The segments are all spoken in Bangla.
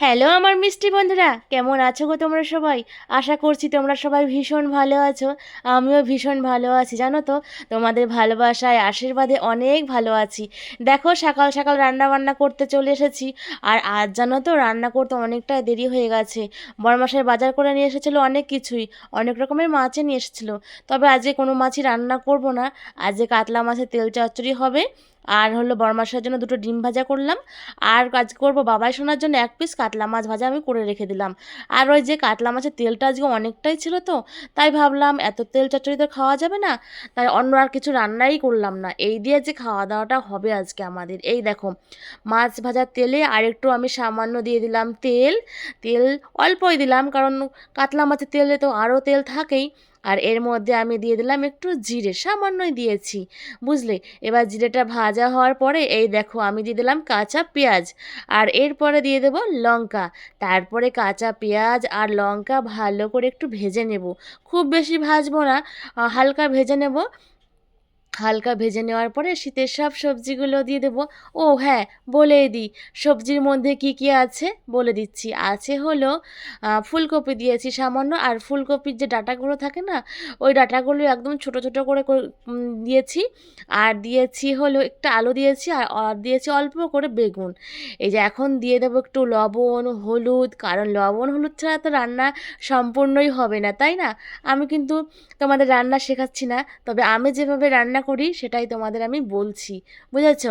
হ্যালো আমার মিষ্টি বন্ধুরা। কেমন আছো গো তোমরা সবাই? আশা করছি তোমরা সবাই ভীষণ ভালো আছো। আমিও ভীষণ ভালো আছি, জানো তো? তোমাদের ভালোবাসায়, আশীর্বাদে অনেক ভালো আছি। দেখো, সকাল সকাল রান্না বান্না করতে চলে এসেছি। আর আজ জানো তো, রান্না করতে অনেকটা দেরি হয়ে গেছে। বড়মাসায় বাজার করে নিয়ে এসেছিল অনেক কিছুই। অনেক রকমের মাছই নিয়ে এসেছিল। তবে আজকে কোনো মাছই রান্না করব না। আজকে কাতলা মাছের তেল চচ্চড়ি হবে। আর হলো বড়মাসার জন্য দুটো ডিম ভাজা করলাম। আর কাজ করব বাবাই শোনার জন্য এক পিস কাতলা মাছ ভাজা আমি করে রেখে দিলাম। আর ওই যে কাতলা মাছের তেলটা আজকে অনেকটাই ছিল তো, তাই ভাবলাম এত তেল চচ্চড়ি তো খাওয়া যাবে না, তাই অন্য আর কিছু রান্নাই করলাম না। এই দিয়ে যে খাওয়া দাওয়াটা হবে আজকে আমাদের। এই দেখো, মাছ ভাজার তেলে আর একটু আমি সামান্য দিয়ে দিলাম তেল। তেল অল্পই দিলাম, কারণ কাতলা মাছের তেলে তো আরও তেল থাকেই। আর এর মধ্যে আমি দিয়ে দিলাম একটু জিরে, সামান্যই দিয়েছি, বুঝলে? এবার জিরেটা ভাজা হওয়ার পরে এই দেখো আমি দিয়ে দিলাম কাঁচা পেঁয়াজ আর এরপরে দিয়ে দেব লঙ্কা। তারপরে কাঁচা পেঁয়াজ আর লঙ্কা ভালো করে একটু ভেজে নেব। খুব বেশি ভাজবো না হালকা ভেজে নেব। হালকা ভেজে নেওয়ার পরে শীতের সব সবজিগুলো দিয়ে দেবো। ও হ্যাঁ বলেই দিই। সবজির মধ্যে কি কি আছে? বলে দিচ্ছি। আছে হলো ফুলকপি দিয়েছি সামান্য। আর ফুলকপির যে ডাঁটাগুলো থাকে না, ওই ডাঁটাগুলো একদম ছোট ছোট করে দিয়েছি। আর দিয়েছি হলো, একটু আলু দিয়েছি। আর দিয়েছি অল্প করে বেগুন। এই যে এখন দিয়ে দেবো একটু লবণ, হলুদ। কারণ লবণ, হলুদ ছাড়া তো রান্না সম্পূর্ণই হবে না, তাই না? আমি কিন্তু তোমাদের রান্না শেখাচ্ছি না। তবে আমি যেভাবে রান্না করি সেটাই তোমাদের আমি বলছি, বুঝেছ?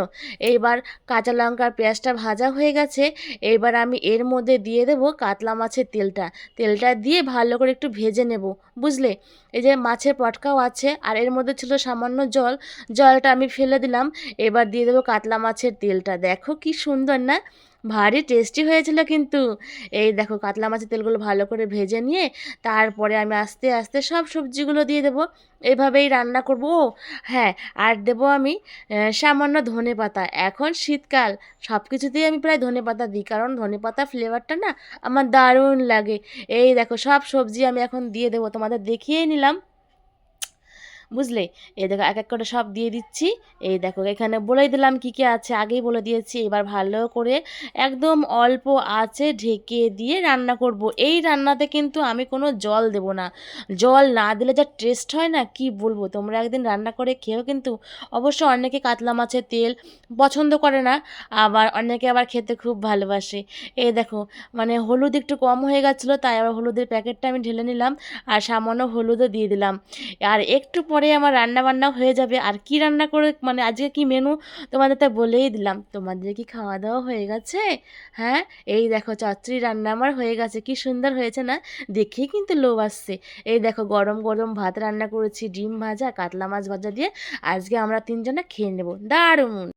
এইবার কাঁচা লঙ্কার পেঁয়াজটা ভাজা হয়ে গেছে, এইবার আমি এর মধ্যে দিয়ে দেবো কাতলা মাছের তেলটা তেলটা দিয়ে ভালো করে একটু ভেজে নেব, বুঝলে? এই যে মাছের পটকাও আছে আর এর মধ্যে ছিল সামান্য জল, জলটা আমি ফেলে দিলাম, এবার দিয়ে দেবো কাতলা মাছের তেলটা, দেখো কি সুন্দর না? ভারী টেস্টি হয়েছিল কিন্তু। এই দেখো কাতলা মাছের তেলগুলো ভালো করে ভেজে নিয়ে তারপরে আমি আস্তে আস্তে সব সবজিগুলো দিয়ে দেবো। এভাবেই রান্না করব। ও হ্যাঁ আর দেবো আমি সামান্য ধনে পাতা। এখন শীতকাল সব কিছুতেই আমি প্রায় ধনে পাতা দিই, কারণ ধনে পাতা ফ্লেভারটা না আমার দারুণ লাগে। এই দেখো সব সবজি আমি এখন দিয়ে দেবো, তোমাদের দেখিয়ে নিলাম। বুঝলে? এই দেখো এক এক করে সব দিয়ে দিচ্ছি। এই দেখো, এখানে বলেই দিলাম কি কি আছে, আগেই বলে দিয়েছি। এবার ভালো করে একদম অল্প আছে ঢেকে দিয়ে রান্না করব। এই রান্নাতে কিন্তু আমি কোনো জল দেব না। জল না দিলে যা টেস্ট হয় না, কি বলব? তোমরা একদিন রান্না করে খেয়েও কিন্তু অবশ্য অনেকে কাতলা মাছের তেল পছন্দ করে না, আবার অনেকে আবার খেতে খুব ভালোবাসে। এই দেখো মানে হলুদ একটু কম হয়ে গেছিল, তাই আবার হলুদের প্যাকেটটা আমি ঢেলে নিলাম, আর সামান্য হলুদও দিয়ে দিলাম। আর একটু পরে আমার রান্না বান্না হয়ে যাবে। আর কি রান্না করে মানে আজকে কি মেনু তোমাদের তা বলেই দিলাম। তোমাদের কি খাওয়া দাওয়া হয়ে গেছে? হ্যাঁ? এই দেখো চচ্চড়ি রান্না আমার হয়ে গেছে। কি সুন্দর হয়েছে না? দেখেই কিন্তু লোভ আসছে। এই দেখো গরম গরম ভাত রান্না করেছি, ডিম ভাজা, কাতলা মাছ ভাজা দিয়ে আজকে আমরা তিনজনে খেয়ে নেব। দারুণ!